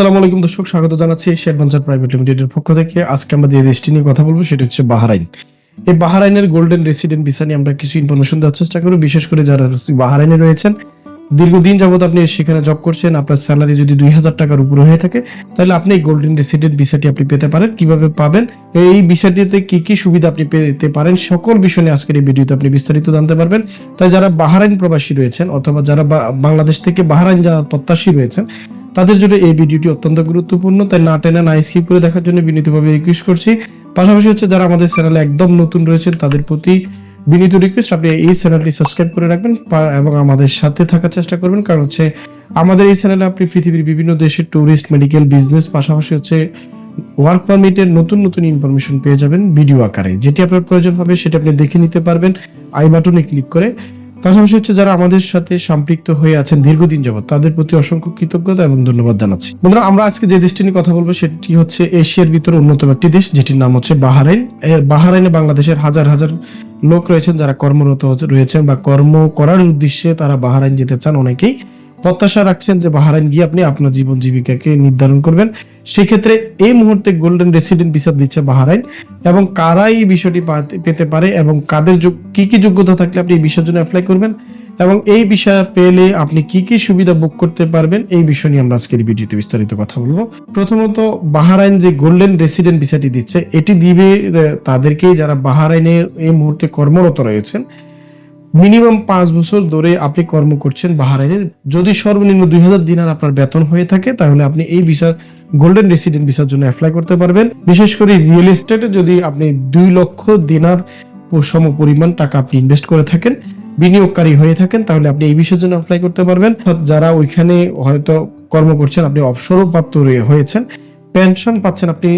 আসসালামু আলাইকুম দর্শক, স্বাগত জানাচ্ছি এশিয়া অ্যাডভেঞ্চার প্রাইভেট লিমিটেডের পক্ষ থেকে। আজকে আমরা যে দেশটি নিয়ে কথা বলব সেটা হচ্ছে বাহারাইন। এই বাহারাইনের গোল্ডেন রেসিডেন্ট ভিসা নিয়ে আমরা কিছু ইনফরমেশন দেওয়ার চেষ্টা করব, বিশেষ করে যারা বাহারাইনে রয়েছেন। দীর্ঘদিন যাবত আপনি সেখানে জব করছেন, আপনার স্যালারি যদি দুই হাজার টাকার উপরে হয়ে থাকে, তাহলে আপনি এই গোল্ডেন রেসিডেন্ট ভিসাটি আপনি পেতে পারেন। কীভাবে পাবেন? এই ভিসাটিতে কি কি সুবিধা আপনি পেতে পারেন? সকল বিষয় নিয়ে আজকের এই ভিডিওতে আপনি বিস্তারিত জানতে পারবেন। তাই যারা বাহারাইন প্রবাসী রয়েছেন, অথবা যারা বাংলাদেশ থেকে বাহারাইন যারা প্রত্যাশী রয়েছেন তাদের জন্য এই ভিডিওটি অত্যন্ত গুরুত্বপূর্ণ, তাই না টেনে না স্কিপ করে দেখার জন্য বিনীতভাবে রিকোয়েস্ট করছি। পাশাপাশি হচ্ছে যারা আমাদের চ্যানেলে একদম নতুন রয়েছেন, তাদের প্রতি বিনীত রিকোয়েস্ট আপনি এই চ্যানেলটি সাবস্ক্রাইব করে রাখবেন এবং আমাদের সাথে থাকার চেষ্টা করবেন। কারণ হচ্ছে আমাদের এই চ্যানেলে আপনি পৃথিবীর বিভিন্ন দেশের ট্যুরিস্ট মেডিকেল বিজনেস পাশাপাশি হচ্ছে ওয়ার্ক পারমিটের নতুন নতুন ইনফরমেশন পেয়ে যাবেন ভিডিও আকারে। যেটি আপনার প্রয়োজন হবে সেটা আপনি দেখে নিতে পারবেন। আই বাটনে ক্লিক করে পাশাপাশি হচ্ছে যারা আমাদের সাথে সম্পৃক্ত হয়ে আছেন দীর্ঘদিন যাবত তাদের প্রতি অসংখ্য কৃতজ্ঞতা এবং ধন্যবাদ জানাচ্ছি। বন্ধুরা, আমরা আজকে যে দেশটি নিয়ে কথা বলব, সেটি হচ্ছে এশিয়ার ভিতরে অন্যতম একটি দেশ, যেটির নাম হচ্ছে বাহারাইন। বাহারাইনে বাংলাদেশের হাজার হাজার লোক রয়েছেন যারা কর্মরত রয়েছেন বা কর্ম করার উদ্দেশ্যে তারা বাহারাইন যেতে চান অনেকেই। প্রত্যাশা রাখছেন যে বাহারাইন গিয়ে আপনি আপনার জীবন জীবিকাকে নির্ধারণ করবেন। সেক্ষেত্রে এই মুহূর্তে গোল্ডেন রেসিডেন্ট ভিসা দিচ্ছে বাহারাইন। এবং কারা এই বিষয়টি পেতে পারে এবং কাদের কি কি যোগ্যতা থাকলে আপনি এই বিষয়ের জন্য অ্যাপ্লাই করবেন? এবং এই বিষয় পেলে আপনি কি কি সুবিধা বুক করতে পারবেন? এই বিষয় নিয়ে আমরা আজকের ভিডিওতে বিস্তারিত কথা বলব। প্রথমত বাহারাইন যে গোল্ডেন রেসিডেন্ট ভিসাটি দিচ্ছে এটি দিবে আহ, তাদেরকে যারা বাহারাইনে এই মুহূর্তে কর্মরত রয়েছেন। মিনিমাম পাঁচ বছর ধরে আপনি কর্ম করছেন বাহারাইনে। যদি সর্বনিম্ন দুই হাজার দিনার আপনার বেতন হয়ে থাকে, তাহলে আপনি এই ভিসা গোল্ডেন রেসিডেন্ট ভিসার জন্য অ্যাপ্লাই করতে পারবেন। বিশেষ করে রিয়েল এস্টেটে যদি আপনি দুই লক্ষ দিনার সম পরিমাণ টাকা আপনি ইনভেস্ট করে থাকেন, বিনিয়োগকারী হয়ে থাকেন, তাহলে আপনি এই বিষয়ের জন্য অ্যাপ্লাই করতে পারবেন। যারা ওইখানে হয়তো কর্ম করছেন, আপনি অবসরপ্রাপ্ত হয়েছেন পেনশন পাচ্ছেন আপনি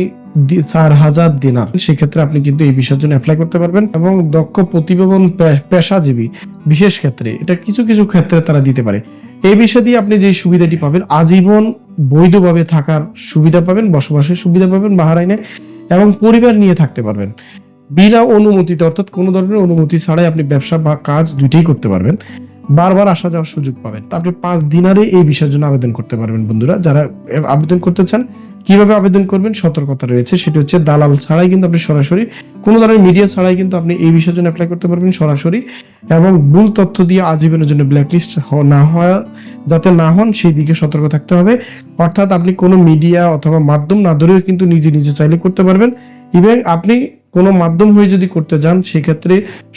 চার হাজার দিনার। সেক্ষেত্রে আপনি কিন্তু এই বিষয়ের জন্য অ্যাপ্লাই করতে পারবেন এবং দক্ষ প্রতিভাবান পেশাজীবী, বিশেষ ক্ষেত্রে, এটা কিছু কিছু ক্ষেত্রে তারা দিতে পারে। এই বিষয় দিয়ে আপনি যে সুবিধাটি পাবেন, আজীবন বৈধভাবে থাকার সুবিধা পাবেন, বসবাসের সুবিধা পাবেন বাহারাইনে এবং পরিবার নিয়ে থাকতে পারবেন। বিনা অনুমতিতে, অর্থাৎ কোনো ধরনের অনুমতি ছাড়াই আপনি ব্যবসা বা কাজ দুইটাই করতে পারবেন। বারবার আসা যাওয়ার সুযোগ পাবেন। আপনি পাঁচ দিনারে এই বিষয়ের জন্য আবেদন করতে পারবেন বন্ধুরা। যারা আবেদন করতে চান কীভাবে আবেদন করবেন, সতর্কতা রয়েছে, সেটি হচ্ছে দালাল ছাড়াই কিন্তু আপনি সরাসরি, কোনো ধরনের মিডিয়া ছাড়াই কিন্তু আপনি এই বিষয়ের জন্য অ্যাপ্লাই করতে পারবেন সরাসরি এবং ভুল তথ্য দিয়ে আজীবনের জন্য ব্ল্যাকলিস্ট না হওয়া, যাতে না হন, সেই দিকে সতর্ক থাকতে হবে। অর্থাৎ আপনি কোনো মিডিয়া অথবা মাধ্যম না ধরেও কিন্তু নিজে নিজে চাইলে করতে পারবেন। ইভেন আপনি কোনো মাধ্যম হয়ে যদি করতে যান, সেক্ষেত্রে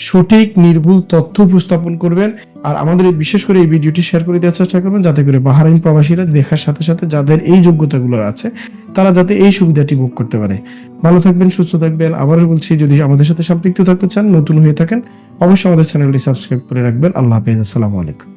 সঠিক, নির্ভুল তথ্য উপস্থাপন করবেন। আর আমাদের বিশেষ করে এই ভিডিওটি শেয়ার করে দেওয়ার চেষ্টা করবেন, যাতে করে বাহারাইন প্রবাসীরা দেখার সাথে সাথে যাদের এই যোগ্যতাগুলো আছে, তারা যাতে এই সুবিধাটি ভোগ করতে পারে। ভালো থাকবেন, সুস্থ থাকবেন। আবারও বলছি, যদি আমাদের সাথে সম্পৃক্ত থাকতে চান, নতুন হয়ে থাকেন, অবশ্যই আমাদের চ্যানেলটি সাবস্ক্রাইব করে রাখবেন। আল্লাহ হাফিজ, আসসালামু আলাইকুম।